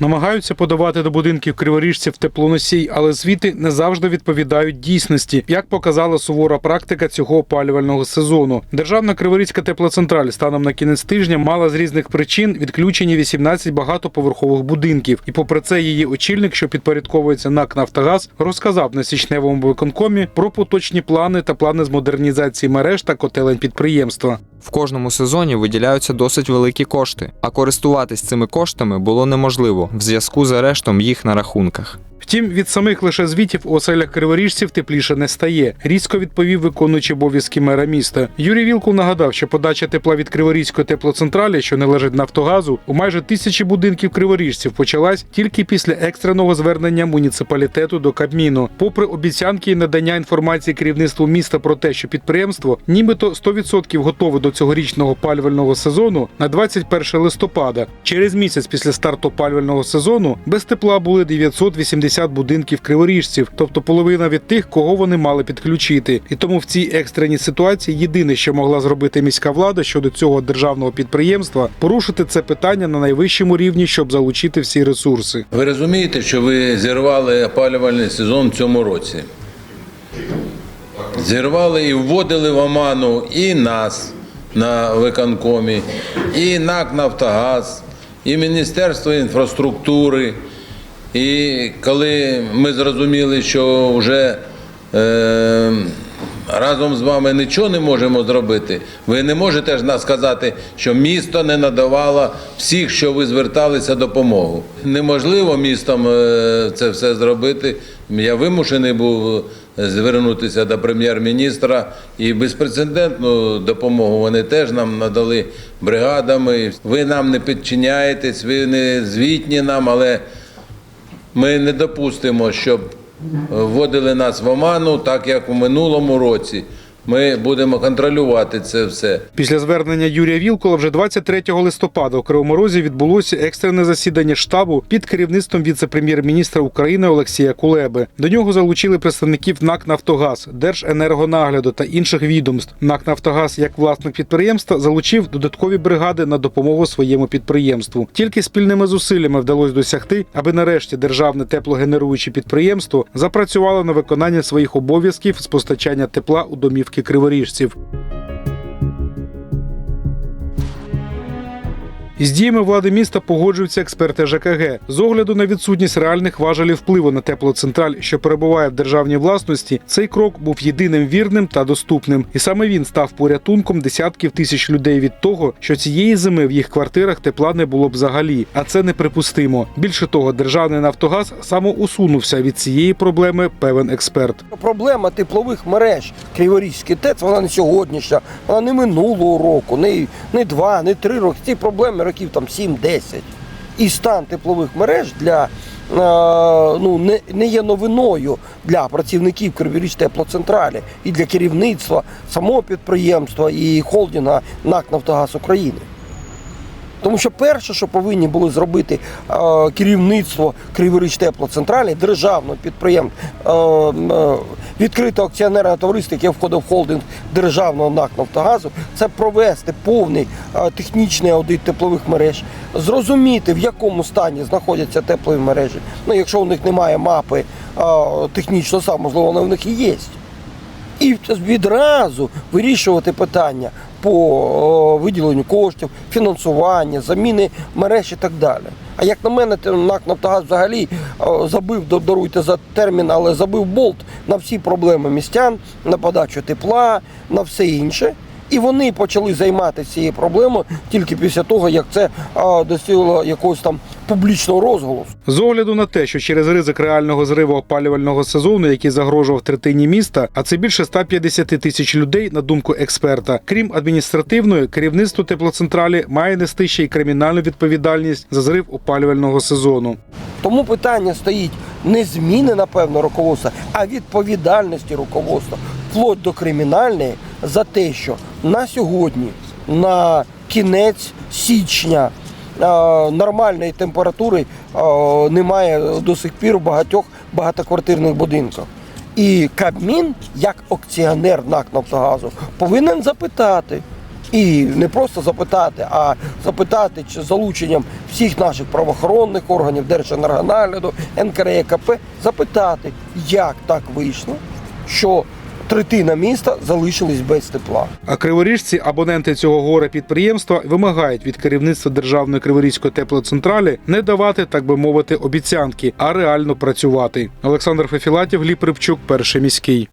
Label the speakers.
Speaker 1: Намагаються подавати до будинків криворіжців теплоносій, але звіти не завжди відповідають дійсності, як показала сувора практика цього опалювального сезону. Державна Криворізька теплоцентраль станом на кінець тижня мала з різних причин відключені 18 багатоповерхових будинків. І попри це, її очільник, що підпорядковується НАК Нафтогаз, розказав на січневому виконкомі про поточні плани та плани з модернізації мереж та котелень підприємства.
Speaker 2: В кожному сезоні виділяються досить великі кошти, а користуватись цими коштами було неможливо в зв'язку з арештом їх на рахунках.
Speaker 1: Втім, від самих лише звітів у оселях криворіжців тепліше не стає. Різко відповів виконуючий обов'язки мера міста. Юрій Вілкул нагадав, що подача тепла від Криворізької теплоцентралі, що належить Нафтогазу, у майже тисячі будинків криворіжців почалась тільки після екстреного звернення муніципалітету до Кабміну. Попри обіцянки і надання інформації керівництву міста про те, що підприємство нібито 100% готове до цьогорічного опалювального сезону на 21 листопада. Через місяць після старту опалювального сезону без тепла були 980 будинків криворіжців, тобто половина від тих, кого вони мали підключити. І тому в цій екстреній ситуації єдине, що могла зробити міська влада щодо цього державного підприємства, порушити це питання на найвищому рівні, щоб залучити всі ресурси.
Speaker 3: Ви розумієте, що ви зірвали опалювальний сезон в цьому році? Зірвали і вводили в оману і нас на виконкомі, і НАК Нафтогаз, і Міністерство інфраструктури. І коли ми зрозуміли, що вже е, разом з вами нічого не можемо зробити, ви не можете ж сказати, що місто не надавало всіх, що ви зверталися допомогу. Неможливо містом е, це все зробити. Я вимушений був звернутися до прем'єр-міністра і безпрецедентну допомогу вони теж нам надали бригадами. Ви нам не підчиняєтесь, ви не звітні нам, але ми не допустимо, щоб вводили нас в оману, так як у минулому році. Ми будемо контролювати це все.
Speaker 1: Після звернення Юрія Вілкола вже 23 листопада у Кривому Розі відбулося екстрене засідання штабу під керівництвом віце-прем'єр-міністра України Олексія Кулеби. До нього залучили представників НАК Нафтогаз, Держенергонагляду та інших відомств. НАК Нафтогаз, як власник підприємства, залучив додаткові бригади на допомогу своєму підприємству. Тільки спільними зусиллями вдалося досягти, аби нарешті державне теплогенеруюче підприємство запрацювало на виконання своїх обов'язків з постачання тепла у домівки криворіжців. Із діями влади міста погоджуються експерти ЖКГ. З огляду на відсутність реальних важелів впливу на теплоцентраль, що перебуває в державній власності, цей крок був єдиним вірним та доступним. І саме він став порятунком десятків тисяч людей від того, що цієї зими в їх квартирах тепла не було б взагалі. А це неприпустимо. Більше того, державний Нафтогаз самоусунувся від цієї проблеми. Певен експерт.
Speaker 4: Проблема теплових мереж Криворізький ТЕЦ, вона не сьогоднішня, вона не минулого року, не, не два, не три роки. Ці проблеми років там 7-10. І стан теплових мереж для е, ну, не, не є новиною для працівників Криворіж теплоцентралі і для керівництва самого підприємства і холдинга НАК Нафтогаз України. Тому що перше, що повинні були зробити е, керівництво Криворіж теплоцентралі, державного підприємства, е, е, відкритого акціонерного товариства, яке входить в холдинг державного НАК Нафтогазу, це провести повний е, технічний аудит теплових мереж, зрозуміти, в якому стані знаходяться теплові мережі. Ну, якщо у них немає мапи е, технічно сам, можливо, вона в них і є і відразу вирішувати питання по виділенню коштів, фінансування, заміни мереж і так далі. А як на мене, НАК Нафтогаз взагалі забив, даруйте за термін, але забив болт на всі проблеми містян, на подачу тепла, на все інше. І вони почали займатися цією проблемою тільки після того, як це досягло якогось там публічного розголосу.
Speaker 1: З огляду на те, що через ризик реального зриву опалювального сезону, який загрожував третині міста, а це більше 150 тисяч людей, на думку експерта, крім адміністративної, керівництво теплоцентралі має нести ще й кримінальну відповідальність за зрив опалювального сезону.
Speaker 4: Тому питання стоїть не зміни, напевно, руководства, а відповідальності руководства, вплоть до кримінальної, за те, що на сьогодні, на кінець січня, нормальної температури немає до сих пір в багатьох багатоквартирних будинках. І Кабмін, як акціонер НАК Нафтогазу, повинен запитати, І не просто запитати, а запитати чи залученням всіх наших правоохоронних органів, Держенергонагляду, НКРЕКП, запитати, як так вийшло, що третина міста залишились без тепла.
Speaker 1: А криворіжці, абоненти цього горе підприємства, вимагають від керівництва державної криворізької теплоцентралі не давати, так би мовити, обіцянки, а реально працювати. Олександр Фефілатів, Лі Припчук, перший міський.